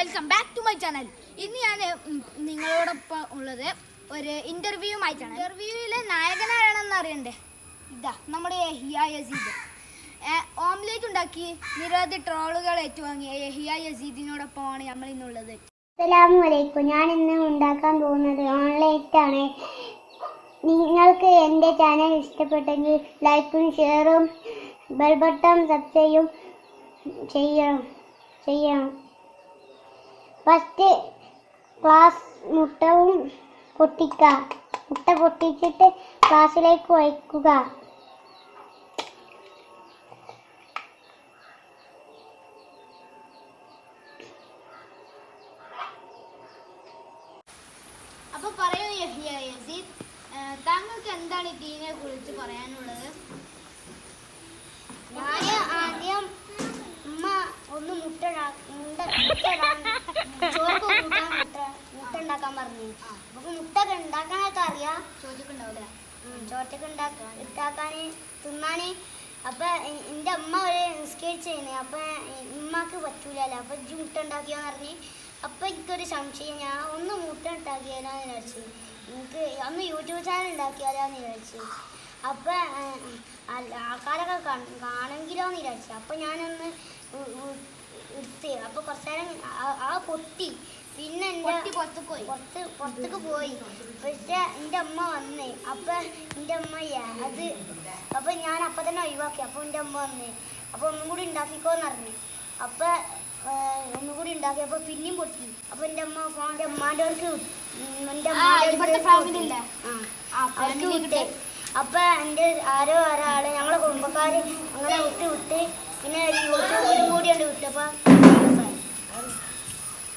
My channel ഇന്ന് ഞാൻ നിങ്ങളോടൊപ്പം ഉള്ളത് ഒരു ഇന്റർവ്യൂ ആയിട്ടാണ് ഇന്റർവ്യൂവിലെ നായകനാരാണെന്ന് അറിയണ്ടേ? ഇതാ നമ്മുടെ യഹിയ യസീദ്. ഓംലേറ്റ് ഉണ്ടാക്കി. നിരവധി ട്രോളുകൾ ഏറ്റുവാങ്ങിയ യഹിയ യസീദിനോടൊപ്പമാണ് നമ്മൾ ഇന്നുള്ളത്. അസ്സലാമു അലൈക്കും ഞാൻ ഇന്ന് ഉണ്ടാക്കാൻ പോകുന്നത് ഓംലേറ്റ് ആണ്. നിങ്ങൾക്ക് എന്റെ ചാനൽ ഇഷ്ടപ്പെട്ടെങ്കിൽ ലൈക്കും ഷെയറും ബെൽ ബട്ടൺ സബ്സ്ക്രൈബും ചെയ്യണം. ചെയ്യണം. ഫസ്റ്റ് ക്ലാസ് മുട്ടവും പൊട്ടിക്കുക മുട്ട പൊട്ടിച്ചിട്ട് ക്ലാസ്സിലേക്ക് വയ്ക്കുക. അപ്പോൾ പറയൂ യഹിയ യസീദ് താങ്കൾക്ക് എന്താണ് ഈ ടീമിനെ കുറിച്ച് പറയാനുള്ളത്? ഞാൻ ആദ്യം ഉമ്മ ഒന്ന് മുട്ട മുട്ട മുട്ട ഉണ്ടാക്കാൻ പറഞ്ഞു. അപ്പൊ മുട്ട ഒക്കെ ഉണ്ടാക്കാനൊക്കെ അറിയാം. ചോറ്റൊക്കെ ഉണ്ടാക്കാൻ ഉണ്ടാക്കാൻ തിന്നാന്. അപ്പൊ എന്റെ അമ്മ ഒരു നിസ്കരിച്ചതിന് അപ്പൊ ഉമ്മക്ക് പറ്റൂലല്ലോ. അപ്പൊ ഇജ്ജ് മുട്ട ഉണ്ടാക്കിയോന്ന് പറഞ്ഞ്. അപ്പൊ എനിക്കൊരു സംശയം. ഞാൻ ഒന്ന് മുട്ട ഉണ്ടാക്കിയാലോന്ന് വിചാരിച്ചു. എനിക്ക് ഒന്ന് യൂട്യൂബ് ചാനൽ ഉണ്ടാക്കിയാലോന്ന് വിചാരിച്ചു. അപ്പൊ ആൾക്കാരൊക്കെ കാണ്- കാണെങ്കിലോന്ന് വിചാരിച്ചു. അപ്പൊ ഞാനൊന്ന് എടുത്ത് അപ്പൊ കുറച്ചേരം ആ- ആ പൊട്ടി. പിന്നെ എന്റെ പുറത്ത് പോയി. പുറത്ത് പുറത്തേക്ക് പോയി. പക്ഷെ എന്റെ അമ്മ വന്ന്. അപ്പൊ എന്റെ അമ്മയാ അത് അപ്പൊ ഞാൻ അപ്പൊ തന്നെ ഒഴിവാക്കി. അപ്പൊ എന്റെ അമ്മ വന്ന്. അപ്പൊ ഒന്നും കൂടി ഉണ്ടാക്കിക്കോന്ന് പറഞ്ഞു. അപ്പൊ ഒന്നും കൂടി ഉണ്ടാക്കി. അപ്പൊ പിന്നെയും പൊട്ടി. അപ്പൊ എന്റെ അമ്മ എന്റെ അമ്മാന്റെ. ഉം, എന്റെ അവർക്ക് വിട്ട്. അപ്പൊ എന്റെ ആരോ ഒരാൾ ഞങ്ങളെ കുടുംബക്കാര് അങ്ങനെ വിട്ട് വിട്ട് പിന്നെ യൂട്യൂബിലും കൂടി ഉണ്ട് വിട്ടപ്പോ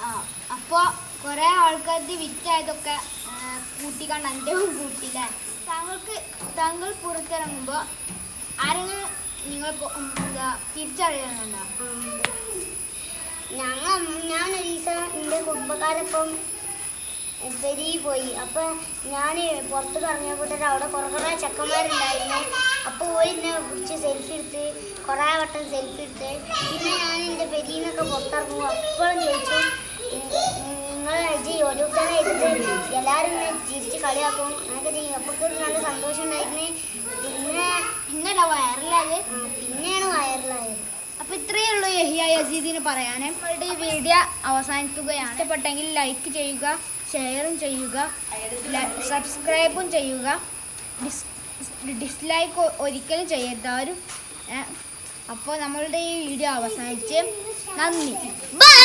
ആ അപ്പൊ കുറെ ആൾക്കാർക്ക് വിറ്റായതൊക്കെ കണ്ട എന്റെ കൂട്ടില്ലേ താങ്കൾക്ക് താങ്കൾ പുറത്തിറങ്ങുമ്പോ ആരെങ്കിലും നിങ്ങൾ തിരിച്ചറിയുന്നുണ്ടോ ഞങ്ങൾ ഞാൻ ഒരു എന്റെ പോയി. അപ്പൊ ഞാൻ പുറത്ത് ഇറങ്ങിയപ്പോൾ അവിടെ കുറെ കുറെ ചെക്കന്മാരുണ്ടായിരുന്നു. അപ്പോൾ സെൽഫി എടുത്ത് കുറേ വട്ടം സെൽഫി എടുത്ത്. പിന്നെ ഞാൻ എന്റെ പെരിന്നൊക്കെ പുറത്തിറങ്ങും അപ്പോഴും ചോദിച്ചു നിങ്ങൾ ഒരു തന്നെ എടുത്ത് എല്ലാവരും എന്നെ ചിരിച്ച് കളിയാക്കും. അങ്ങനെയൊക്കെ ചെയ്യും അപ്പോൾ നല്ല സന്തോഷം ഉണ്ടായിരുന്നു. പിന്നെ ഇന്നല്ല വയറിലായത് പിന്നെയാണ് വൈറലായത് അപ്പോൾ ഇത്രയേ ഉള്ളൂ യഹിയ യസീദിന് പറയാൻ നമ്മളുടെ ഈ വീഡിയോ അവസാനിക്കുകയാണ് ഇഷ്ടപ്പെട്ടെങ്കിൽ ലൈക്ക് ചെയ്യുക ഷെയറും ചെയ്യുക സബ്സ്ക്രൈബും ചെയ്യുക. ഡിസ്ലൈക്ക് ഒരിക്കലും ചെയ്യരുത്. ആരും അപ്പോൾ നമ്മളുടെ ഈ വീഡിയോ അവസാനിച്ച് നന്ദി. ബൈ